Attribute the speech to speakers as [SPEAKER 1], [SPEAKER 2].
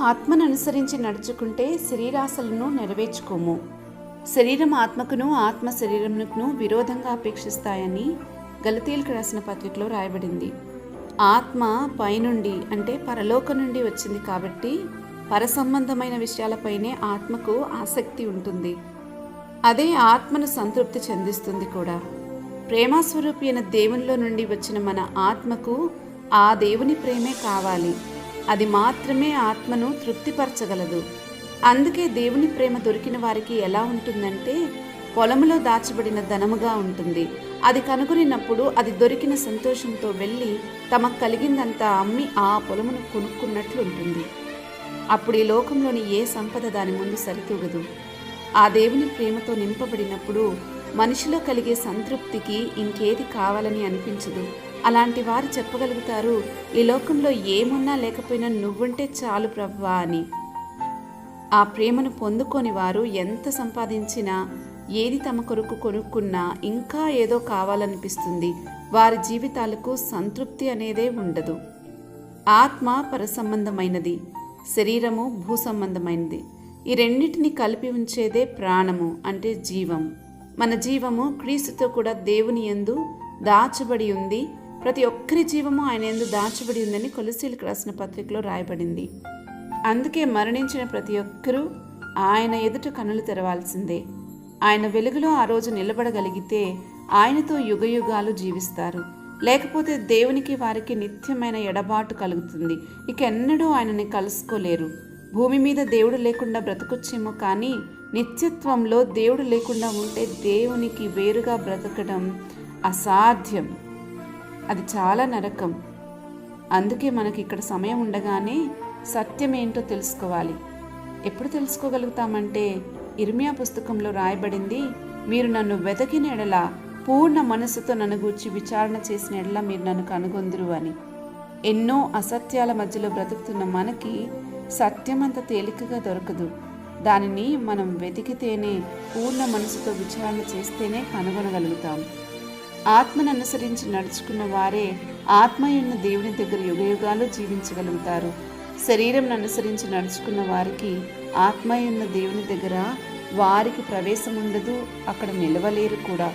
[SPEAKER 1] ఆత్మను అనుసరించి నడుచుకుంటే శరీరాశలను నెరవేర్చుకోము. శరీరం ఆత్మకును ఆత్మ శరీరమునకును విరోధంగా అపేక్షిస్తాయని గలతీలకు రాసిన పత్రికలో రాయబడింది. ఆత్మ పైనుండి అంటే పరలోక నుండి వచ్చింది కాబట్టి పరసంబంధమైన విషయాలపైనే ఆత్మకు ఆసక్తి ఉంటుంది. అదే ఆత్మను సంతృప్తి చెందిస్తుంది కూడా. ప్రేమస్వరూపి అయిన దేవునిలో నుండి వచ్చిన మన ఆత్మకు ఆ దేవుని ప్రేమే కావాలి. అది మాత్రమే ఆత్మను తృప్తిపరచగలదు. అందుకే దేవుని ప్రేమ దొరికిన వారికి ఎలా ఉంటుందంటే పొలములో దాచబడిన ధనముగా ఉంటుంది. అది కనుగొనినప్పుడు అది దొరికిన సంతోషంతో వెళ్ళి తమకు కలిగిందంతా అమ్మి ఆ పొలమును కొనుక్కున్నట్లు ఉంటుంది. అప్పుడు ఈ లోకంలోని ఏ సంపద దాని ముందు సరితూగదు. ఆ దేవుని ప్రేమతో నింపబడినప్పుడు మనిషిలో కలిగే సంతృప్తికి ఇంకేది కావాలని అనిపించదు. అలాంటి వారు చెప్పగలుగుతారు ఈ లోకంలో ఏమున్నా లేకపోయినా నువ్వుంటే చాలు ప్రవ్వా అని. ఆ ప్రేమను పొందుకొని వారు ఎంత సంపాదించినా ఏది తమ కొరకు కొనుక్కున్నా ఇంకా ఏదో కావాలనిపిస్తుంది. వారి జీవితాలకు సంతృప్తి అనేదే ఉండదు. ఆత్మ పరసంబంధమైనది శరీరము భూసంబంధమైనది. ఈ రెండింటిని కలిపి ఉంచేదే ప్రాణము అంటే జీవం. మన జీవము క్రీస్తుతో కూడా దేవుని యందు దాచబడి ఉంది ప్రతి ఒక్కరి జీవము ఆయన ఎందు దాచబడి ఉందని కొలసీలకు రాసిన పత్రికలో రాయబడింది. అందుకే మరణించిన ప్రతి ఒక్కరూ ఆయన ఎదుట కనులు తెరవాల్సిందే. ఆయన వెలుగులో ఆ రోజు నిలబడగలిగితే ఆయనతో యుగయుగాలు జీవిస్తారు. లేకపోతే దేవునికి వారికి నిత్యమైన ఎడబాటు కలుగుతుంది. ఇక ఎన్నడూ ఆయనని కలుసుకోలేరు. భూమి మీద దేవుడు లేకుండా బ్రతకొచ్చేమో కానీ నిత్యత్వంలో దేవుడు లేకుండా ఉంటే దేవునికి వేరుగా బ్రతకడం అసాధ్యం. అది చాలా నరకం. అందుకే మనకి ఇక్కడ సమయం ఉండగానే సత్యం ఏంటో తెలుసుకోవాలి. ఎప్పుడు తెలుసుకోగలుగుతామంటే ఇర్మియా పుస్తకంలో రాయబడింది మీరు నన్ను వెతకిన ఎడల పూర్ణ మనసుతో నన్ను గూర్చి విచారణ చేసిన ఎడల మీరు నన్ను కనుగొందురు అని. ఎన్నో అసత్యాల మధ్యలో బ్రతుకుతున్న మనకి సత్యం అంత తేలికగా దొరకదు. దానిని మనం వెతికితేనే పూర్ణ మనసుతో విచారణ చేస్తేనే కనుగొనగలుగుతాం. ఆత్మను అనుసరించి నడుచుకున్న వారే ఆత్మయున్న దేవుని దగ్గర యుగయుగాలు జీవించగలుగుతారు. శరీరం అనుసరించి నడుచుకున్న వారికి ఆత్మయున్న దేవుని దగ్గర వారికి ప్రవేశం ఉండదు అక్కడ నిలవలేరు కూడా.